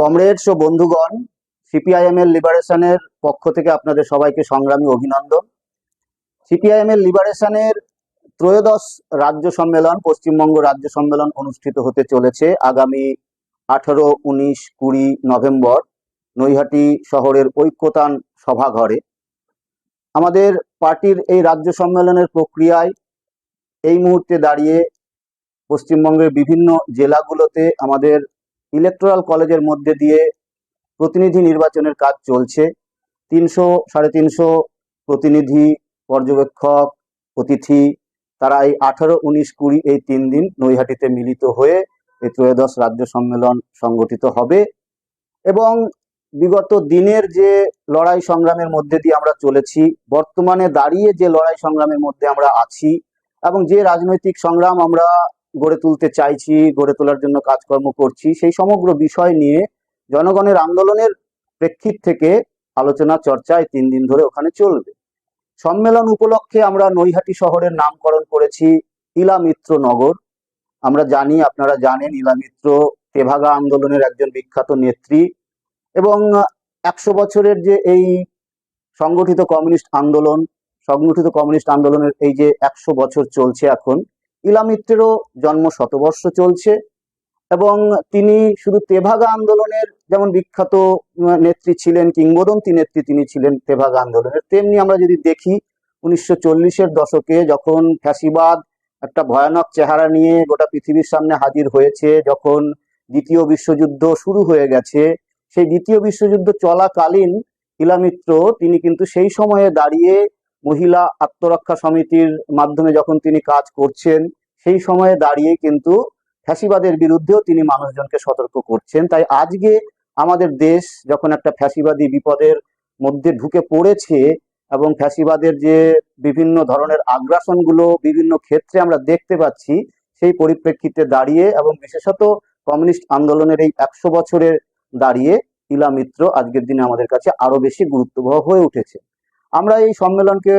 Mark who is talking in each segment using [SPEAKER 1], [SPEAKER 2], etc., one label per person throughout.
[SPEAKER 1] Comrades ও বন্ধুগণ CPIM এর লিবারেশনের পক্ষ থেকে আপনাদের সবাইকে সংগ্রামী অভিনন্দন। সিপিআইএম এর লিবারেশনের ত্রয়োদশ রাজ্য সম্মেলন, পশ্চিমবঙ্গ রাজ্য সম্মেলন অনুষ্ঠিত হতে চলেছে আগামী আঠারো, উনিশ, কুড়ি নভেম্বর নৈহাটি শহরের ঐক্যতান সভাঘরে। আমাদের পার্টির এই রাজ্য সম্মেলনের প্রক্রিয়ায় এই মুহূর্তে দাঁড়িয়ে পশ্চিমবঙ্গের বিভিন্ন জেলাগুলোতে আমাদের ইলেকট্রাল কলেজের মধ্যে দিয়ে প্রতিনিধি নির্বাচনের কাজ চলছে। তিনশো, সাড়ে তিনশো প্রতিনিধি, পর্যবেক্ষক, অতিথি, তারা এই আঠারো, উনিশ, কুড়ি এই তিন দিন নৈহাটিতে মিলিত হয়ে এই ত্রয়োদশ রাজ্য সম্মেলন সংগঠিত হবে এবং বিগত দিনের যে লড়াই সংগ্রামের মধ্যে দিয়ে আমরা চলেছি, বর্তমানে দাঁড়িয়ে যে লড়াই সংগ্রামের মধ্যে আমরা আছি এবং যে রাজনৈতিক সংগ্রাম আমরা গড়ে তুলতে চাইছি, গড়ে তোলার জন্য কাজকর্ম করছি, সেই সমগ্র বিষয় নিয়ে জনগণের আন্দোলনের প্রেক্ষিত থেকে আলোচনা চর্চায় তিন দিন ধরে ওখানে চলবে। সম্মেলন উপলক্ষে আমরা নৈহাটি শহরের নামকরণ করেছি ইলামিত্র নগর। আমরা জানি, আপনারা জানেন, ইলামিত্র তেভাগা আন্দোলনের একজন বিখ্যাত নেত্রী এবং একশো বছরের যে এই সংগঠিত কমিউনিস্ট আন্দোলন, সংগঠিত কমিউনিস্ট আন্দোলনের এই যে একশো বছর চলছে এখন ইলামিত্রেরও জন্ম শতবর্ষ চলছে এবং তিনি শুধু তেভাগা আন্দোলনের যেমন বিখ্যাত নেত্রী ছিলেন, কিংবদন্তি নেত্রী তিনি ছিলেন তেভাগা আন্দোলনের, তেমনি আমরা যদি দেখি উনিশশো চল্লিশের দশকে যখন ফ্যাসিবাদ একটা ভয়ানক চেহারা নিয়ে গোটা পৃথিবীর সামনে হাজির হয়েছে, যখন দ্বিতীয় বিশ্বযুদ্ধ শুরু হয়ে গেছে, সেই দ্বিতীয় বিশ্বযুদ্ধ চলাকালীন ইলামিত্র তিনি কিন্তু সেই সময়ে দাঁড়িয়ে মহিলা আত্মরক্ষা সমিতির মাধ্যমে যখন তিনি কাজ করছেন, সেই সময়ে দাঁড়িয়ে কিন্তু ফ্যাসিবাদের বিরুদ্ধেও তিনি মানুষজনকে সতর্ক করছেন। তাই আজকে আমাদের দেশ যখন একটা ফ্যাসিবাদী বিপদের মধ্যে ঢুকে পড়েছে এবং ফ্যাসিবাদের যে বিভিন্ন ধরনের আগ্রাসনগুলো বিভিন্ন ক্ষেত্রে আমরা দেখতে পাচ্ছি, সেই পরিপ্রেক্ষিতে দাঁড়িয়ে এবং বিশেষত কমিউনিস্ট আন্দোলনের এই একশো বছরের দাঁড়িয়ে ইলা মিত্র আজকের দিনে আমাদের কাছে আরও বেশি গুরুত্ববহ হয়ে উঠেছে। আমরা এই সম্মেলনকে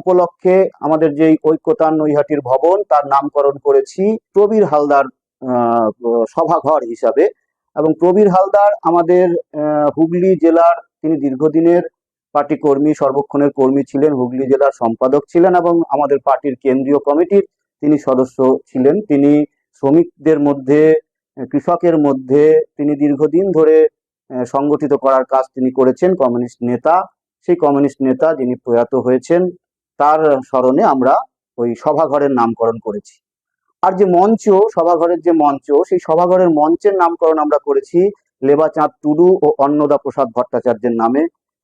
[SPEAKER 1] উপলক্ষে আমাদের যে ঐক্যতান নৈহাটির ভবন, তার নামকরণ করেছি প্রবীর হালদার সভাঘর হিসাবে। এবং প্রবীর হালদার আমাদের হুগলি জেলার, তিনি দীর্ঘদিনের পার্টি কর্মী, সর্বক্ষণের কর্মী ছিলেন, হুগলি জেলার সম্পাদক ছিলেন এবং আমাদের পার্টির কেন্দ্রীয় কমিটির তিনি সদস্য ছিলেন। তিনি শ্রমিকদের মধ্যে কৃষকের মধ্যে, তিনি দীর্ঘদিন ধরে সংগঠিত করার কাজ তিনি করেছেন, কমিউনিস্ট নেতা। সেই কমিউনিস্ট নেতা যিনি প্রয়াত হয়েছেন, তার স্মরণে আমরা ওই সভাঘরের নামকরণ করেছি। আর যে মঞ্চ, সভাঘরের যে মঞ্চ, সেই সভাঘরের মঞ্চের নামকরণ আমরা করেছি লেবাচাঁদ টুডু ও অন্নদা প্রসাদ ভট্টাচার্যের নামে।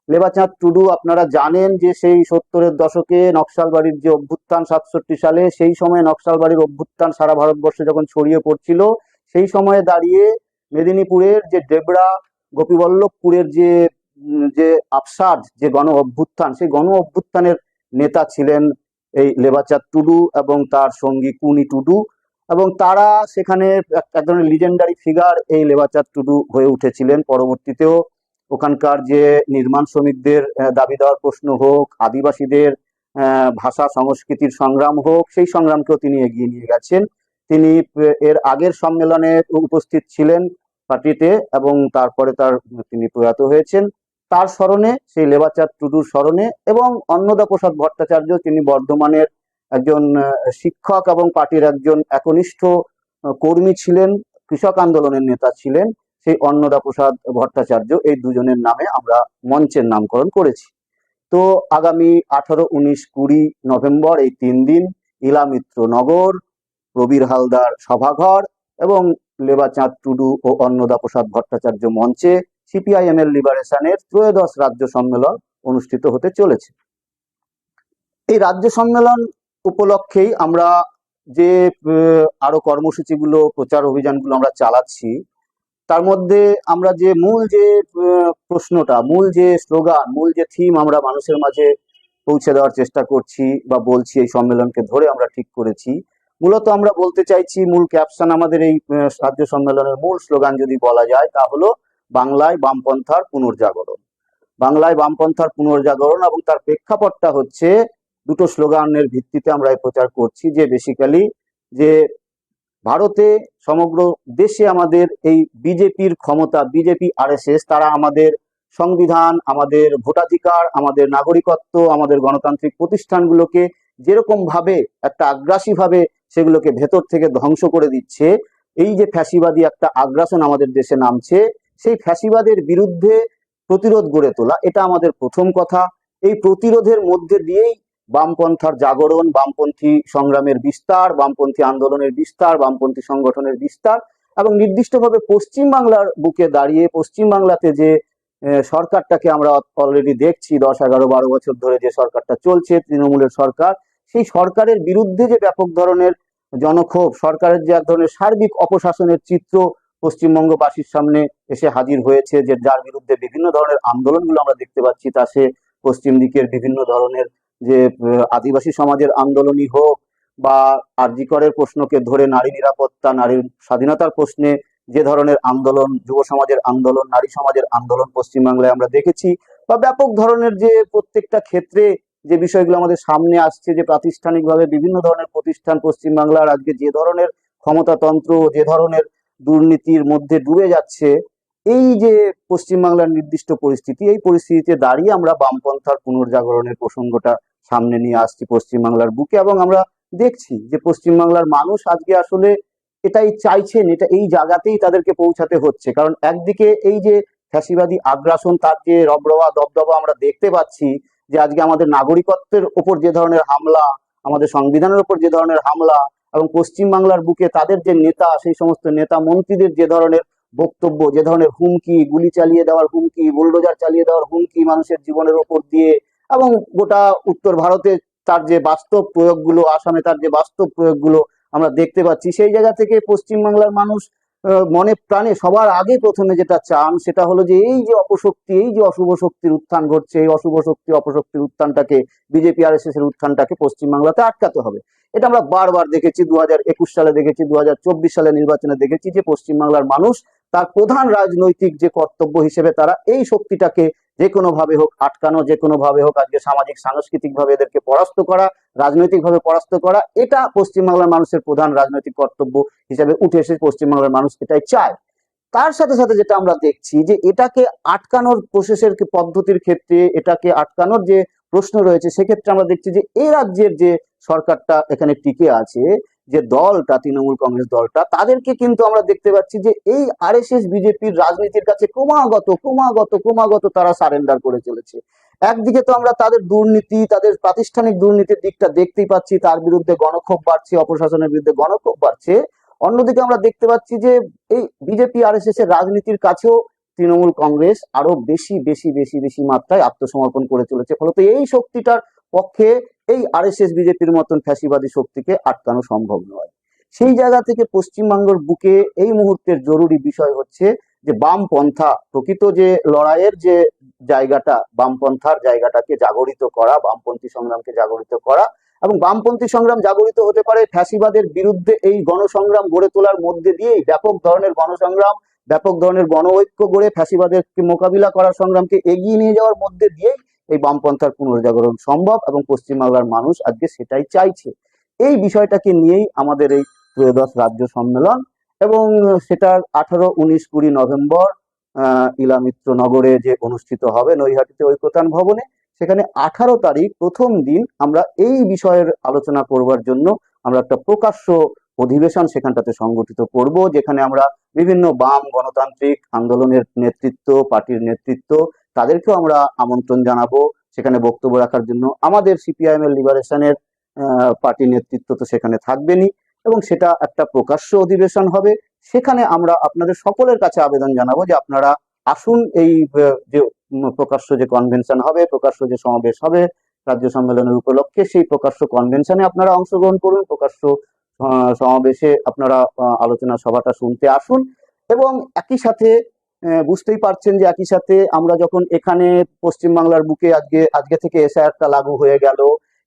[SPEAKER 1] লেবাচাঁদ টুডু, আপনারা জানেন যে সেই সত্তরের দশকে নকশালবাড়ির যে অভ্যুত্থান সাতষট্টি সালে, সেই সময় নকশালবাড়ির অভ্যুত্থান সারা ভারতবর্ষে যখন ছড়িয়ে পড়ছিল, সেই সময়ে দাঁড়িয়ে মেদিনীপুরের যে ডেবরা গোপীবল্লভপুরের যে যে আফসাদ যে গণ অভ্যুত্থান, সেই গণ অভ্যুত্থানের নেতা ছিলেন এই লেবাচাঁদ টুডু এবং তার সঙ্গী কুনি টুডু এবং তারা সেখানে এক- এক ধরনের লিজেন্ডারি ফিগার এই লেবাচাঁদ টুডু হয়ে উঠেছিলেন। পরবর্তীতেও ওখানকার যে নির্মাণ শ্রমিকদের দাবি দেওয়ার প্রশ্ন হোক, আদিবাসীদের ভাষা সংস্কৃতির সংগ্রাম হোক, সেই সংগ্রামকেও তিনি এগিয়ে নিয়ে গেছেন। তিনি এর আগের সম্মেলনে উপস্থিত ছিলেন পার্টিতে এবং তারপরে তার তিনি প্রয়াত হয়েছেন। তার স্মরণে, সেই লেবাচাঁদ টুডুর স্মরণে এবং অন্নদা প্রসাদ ভট্টাচার্য, তিনি বর্ধমানের একজন শিক্ষক এবং পার্টির একজন একনিষ্ঠ কর্মী ছিলেন, কৃষক আন্দোলনের নেতা ছিলেন, সেই অন্নদা প্রসাদ ভট্টাচার্য, এই দুজনের নামে আমরা মঞ্চের নামকরণ করেছি। তো আগামী আঠারো, উনিশ, কুড়ি নভেম্বর এই তিন দিন ইলামিত্র নগর, প্রবীর হালদার সভাঘর এবং লেবাচাঁদ টুডু ও অন্নদা প্রসাদ ভট্টাচার্য মঞ্চে সিপিআইএম এর লিবারেশনের ত্রয়োদশ রাজ্য সম্মেলন অনুষ্ঠিত হতে চলেছে। এই রাজ্য সম্মেলন উপলক্ষেই আমরা যে আরও কর্মসূচিগুলো, প্রচার অভিযানগুলো আমরা চালাচ্ছি, তার মধ্যে আমরা যে মূল যে প্রশ্নটা, মূল যে স্লোগান, মূল যে থিম আমরা মানুষের মাঝে পৌঁছে দেওয়ার চেষ্টা করছি বা বলছি এই সম্মেলনকে ধরে আমরা ঠিক করেছি, মূলত আমরা বলতে চাইছি মূল ক্যাপশন আমাদের এই রাজ্য সম্মেলনের মূল স্লোগান যদি বলা যায়, তা হলো বাংলায় বামপন্থার পুনর্জাগরণ। বাংলায় বামপন্থার পুনর্জাগরণ এবং তার প্রেক্ষাপটটা হচ্ছে দুটো স্লোগানের ভিত্তিতে আমরা এই প্রচার করছি যে বেসিক্যালি যে ভারতে সমগ্র দেশে আমাদের এই বিজেপির ক্ষমতা, বিজেপি আরএসএস তারা আমাদের সংবিধান, আমাদের ভোটাধিকার, আমাদের নাগরিকত্ব, আমাদের গণতান্ত্রিক প্রতিষ্ঠানগুলোকে যেরকম ভাবে একটা আগ্রাসী ভাবে সেগুলোকে ভেতর থেকে ধ্বংস করে দিচ্ছে, এই যে ফ্যাসিবাদী একটা আগ্রাসন আমাদের দেশে নামছে সেই ফ্যাসিবাদের বিরুদ্ধে প্রতিরোধ গড়ে তোলা, এটা আমাদের প্রথম কথা। এই প্রতিরোধের মধ্যে দিয়েই বামপন্থার জাগরণ, বামপন্থী সংগ্রামের বিস্তার, বামপন্থী আন্দোলনের বিস্তার, বামপন্থী সংগঠনের বিস্তার এবং নির্দিষ্টভাবে পশ্চিমবাংলার বুকে দাঁড়িয়ে, পশ্চিমবাংলাতে যে সরকারটাকে আমরা অলরেডি দেখছি, দশ, এগারো, বারো বছর ধরে যে সরকারটা চলছে, তৃণমূলের সরকার, সেই সরকারের বিরুদ্ধে যে ব্যাপক ধরনের জনক্ষোভ, সরকারের যে এক ধরনের সার্বিক অপশাসনের চিত্র পশ্চিমবঙ্গবাসীর সামনে এসে হাজির হয়েছে যে যার বিরুদ্ধে বিভিন্ন ধরনের আন্দোলনগুলো আমরা দেখতে পাচ্ছি, তা সে পশ্চিম দিকের বিভিন্ন ধরনের যে আদিবাসী সমাজের আন্দোলনই হোক বা আরজিকরের প্রশ্নকে ধরে নারী নিরাপত্তা নারীর স্বাধীনতার প্রশ্নে যে ধরনের আন্দোলন, যুব সমাজের আন্দোলন, নারী সমাজের আন্দোলন পশ্চিমবাংলায় আমরা দেখেছি বা ব্যাপক ধরনের যে প্রত্যেকটা ক্ষেত্রে যে বিষয়গুলো আমাদের সামনে আসছে, যে প্রাতিষ্ঠানিকভাবে বিভিন্ন ধরনের প্রতিষ্ঠান পশ্চিমবাংলার আজকে যে ধরনের ক্ষমতাতন্ত্র, যে ধরনের দুর্নীতির মধ্যে ডুবে যাচ্ছে। এই যে পশ্চিমবাংলার নির্দিষ্ট পরিস্থিতি, এই পরিস্থিতিতে দাঁড়িয়ে আমরা বামপন্থার পুনর্জাগরণের প্রসঙ্গটা সামনে নিয়ে আসছি পশ্চিমবাংলার বুকে এবং আমরা দেখছি যে পশ্চিমবাংলার মানুষ আজকে আসলে এটাই চাইছেন, এটা এই জায়গাতেই তাদেরকে পৌঁছাতে হচ্ছে। কারণ একদিকে এই যে ফ্যাসিবাদী আগ্রাসন, তার যে রবরবা দবদবা আমরা দেখতে পাচ্ছি যে আজকে আমাদের নাগরিকত্বের ওপর যে ধরনের হামলা, আমাদের সংবিধানের ওপর যে ধরনের হামলা এবং পশ্চিমবাংলার বুকে তাদের যে নেতা, সেই সমস্ত নেতা মন্ত্রীদের যে ধরনের বক্তব্য, যে ধরনের হুমকি, গুলি চালিয়ে দেওয়ার হুমকি, বুলডোজার চালিয়ে দেওয়ার হুমকি মানুষের জীবনের ওপর দিয়ে এবং গোটা উত্তর ভারতে তার যে বাস্তব প্রয়োগগুলো, আসামে তার যে বাস্তব প্রয়োগগুলো আমরা দেখতে পাচ্ছি, সেই জায়গা থেকে পশ্চিমবাংলার মানুষ মনে প্রাণে সবার আগে প্রথমে যেটা চান সেটা হলো যে এই যে অপশক্তি, এই যে অশুভ শক্তির উত্থান ঘটছে, এই অশুভ শক্তি, অপশক্তির উত্থানটাকে, বিজেপি আর এর উত্থানটাকে পশ্চিমবাংলাতে আটকাতে হবে। এটা আমরা বারবার দেখেছি দু হাজার একুশ সালে দেখেছি দু হাজার চব্বিশ সালে নির্বাচনে দেখেছি যে পশ্চিমবাংলার মানুষ তার প্রধান রাজনৈতিক যে কর্তব্য হিসেবে তারা এই শক্তিটাকে যে কোনো ভাবে হোক, আটকানো, যে কোনো ভাবে হোক, আজকে সামাজিক, সাংস্কৃতিক ভাবে এদেরকে পরাস্ত করা, রাজনৈতিক ভাবে পরাস্ত করা, এটা পশ্চিমবাংলার মানুষের প্রধান রাজনৈতিক কর্তব্য হিসেবে উঠে এসে পশ্চিমবাংলার মানুষ এটাই চায়। তার সাথে সাথে যেটা আমরা দেখছি যে এটাকে আটকানোর প্রসেসের পদ্ধতির ক্ষেত্রে এটাকে আটকানোর যে প্রশ্ন রয়েছে, সেক্ষেত্রে আমরা দেখছি যে এই রাজ্যের যে সরকারটা এখানে টিকে আছে যে দলটা, তৃণমূল কংগ্রেস দলটা, তাদেরকে কিন্তু আমরা দেখতে পাচ্ছি যে এই আর আরএসএস বিজেপির রাজনীতির কাছে ক্রমাগত ক্রমাগত ক্রমাগত তারা সারেন্ডার করে চলেছে। একদিকে তো আমরা তাদের দুর্নীতি, তাদের প্রাতিষ্ঠানিক দুর্নীতির দিকটা দেখতেই পাচ্ছি, তার বিরুদ্ধে গণক্ষোভ বাড়ছে, অপশাসনের বিরুদ্ধে গণক্ষোভ বাড়ছে। অন্যদিকে আমরা দেখতে পাচ্ছি যে এই বিজেপি আরএসএস এর রাজনীতির কাছেও তৃণমূল কংগ্রেস আরও বেশি বেশি বেশি বেশি মাত্রায় আত্মসমর্পণ করে চলেছে। ফলত এই শক্তিটার পক্ষে এই আরএসএস বিজেপির মতন ফ্যাসিবাদী শক্তিকে আটকানো সম্ভব নয়। সেই জায়গা থেকে পশ্চিমবঙ্গের বুকে এই মুহূর্তের জরুরি বিষয় হচ্ছে যে বামপন্থা, প্রকৃত যে লড়াইয়ের যে জায়গাটা, বামপন্থার জায়গাটাকে জাগরিত করা, বামপন্থী সংগ্রামকে জাগরিত করা এবং বামপন্থী সংগ্রাম জাগরিত হতে পারে ফ্যাসিবাদের বিরুদ্ধে এই গণসংগ্রাম গড়ে তোলার মধ্যে দিয়েই ব্যাপক ধরনের গণসংগ্রাম, ব্যাপক ধরনের গণ ঐক্য গড়ে ফ্যাসিবাদের মোকাবিলা করার সংগ্রামকে এগিয়ে নিয়ে যাওয়ার মধ্যে দিয়েই এই বামপন্থার পুনর্জাগরণ সম্ভব এবং পশ্চিমবাংলার মানুষ আজকে সেটাই চাইছে। এই বিষয়টাকে নিয়েই আমাদের এই ত্রয়োদশ রাজ্য সম্মেলন এবং সেটার আঠারো, উনিশ, কুড়ি নভেম্বর ইলামিত্র নগরে যে অনুষ্ঠিত হবে নৈহাটিতে ঐকতান ভবনে, সেখানে আঠারো তারিখ প্রথম দিন আমরা এই বিষয়ের আলোচনা করবার জন্য আমরা একটা প্রকাশ্য অধিবেশন সেখানটাতে সংগঠিত করব, যেখানে আমরা বিভিন্ন বাম গণতান্ত্রিক আন্দোলনের নেতৃত্ব, পার্টির নেতৃত্ব তাদেরকেও আমরা আমন্ত্রণ জানাব সেখানে বক্তব্য রাখার জন্য। আমাদের সিপিআইএম এর লিবারেশনের পার্টি নেতৃত্ব তো সেখানে থাকবেনই এবং সেটা একটা প্রকাশ্য অধিবেশন হবে। সেখানে আমরা আপনাদের সকলের কাছে আবেদন জানাব যে আপনারা আসুন এই যে প্রকাশ্য যে কনভেনশন হবে, প্রকাশ্য যে সমাবেশ হবে রাজ্য সম্মেলনের উপলক্ষে, সেই প্রকাশ্য কনভেনশনে আপনারা অংশগ্রহণ করুন, প্রকাশ্য সমাবেশে আপনারা আলোচনা সভাটা শুনতে আসুন এবং একই সাথে বুঝতেই পারছেন যে একই সাথে আমরা যখন এখানে পশ্চিমবাংলার বুকে আজকে আজকে থেকে এসআইআরটা লাগু হয়ে গেল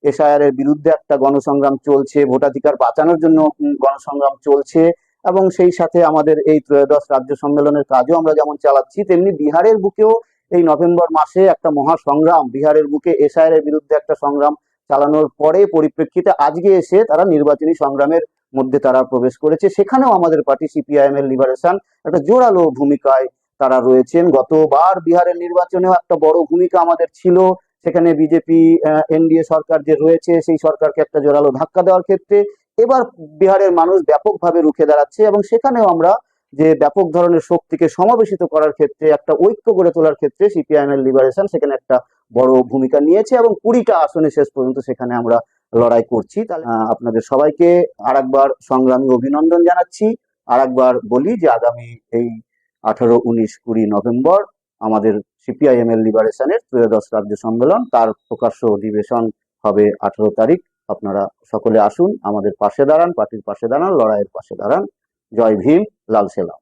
[SPEAKER 1] এসআইআর এর বিরুদ্ধে একটা গণসংগ্রাম চলছে, ভোটাধিকার বাঁচানোর জন্য গণসংগ্রাম চলছে এবং সেই সাথে আমাদের এই ত্রয়োদশ রাজ্য সম্মেলনের কাজও আমরা যেমন চালাচ্ছি, তেমনি বিহারের বুকেও এই নভেম্বর মাসে একটা মহা সংগ্রাম বিহারের বুকে এসআইআর এর বিরুদ্ধে একটা সংগ্রাম চালানোর পরে পরিপ্রেক্ষিতে আজকে এসে তারা নির্বাচনী সংগ্রামের মধ্যে তারা প্রবেশ করেছে। সেখানেও আমাদের পার্টি সিপিআইএম এর লিবারেশন একটা জোরালো ভূমিকায় তারা রয়েছেন। গতবার বিহারের নির্বাচনেও একটা বড় ভূমিকা আমাদের ছিল। সেখানে বিজেপি এনডিএ সরকার যে রয়েছে, সেই সরকারকে একটা জোরালো ধাক্কা দেওয়ার ক্ষেত্রে এবার বিহারের মানুষ ব্যাপকভাবে রুখে দাঁড়াচ্ছে এবং সেখানেও আমরা যে ব্যাপক ধরনের শক্তিকে সমাবেশিত করার ক্ষেত্রে, একটা ঐক্য গড়ে তোলার ক্ষেত্রে সিপিআইএম এর লিবারেশন সেখানে একটা বড় ভূমিকা নিয়েছে এবং কুড়িটা আসনে শেষ পর্যন্ত সেখানে আমরা লড়াই করছি। তাহলে আপনাদের সবাইকে আরেকবার সংগ্রামী অভিনন্দন জানাচ্ছি। আরেকবার বলি যে আগামী এই আঠারো, উনিশ, কুড়ি নভেম্বর আমাদের সিপিআইএম এর লিবারেশনের ত্রয়োদশ রাজ্য সম্মেলন। তার প্রকাশ্য অধিবেশন হবে আঠারো তারিখ। আপনারা সকলে আসুন, আমাদের পাশে দাঁড়ান, পার্টির পাশে দাঁড়ান, লড়াইয়ের পাশে দাঁড়ান। জয় ভীম, লাল সেলাম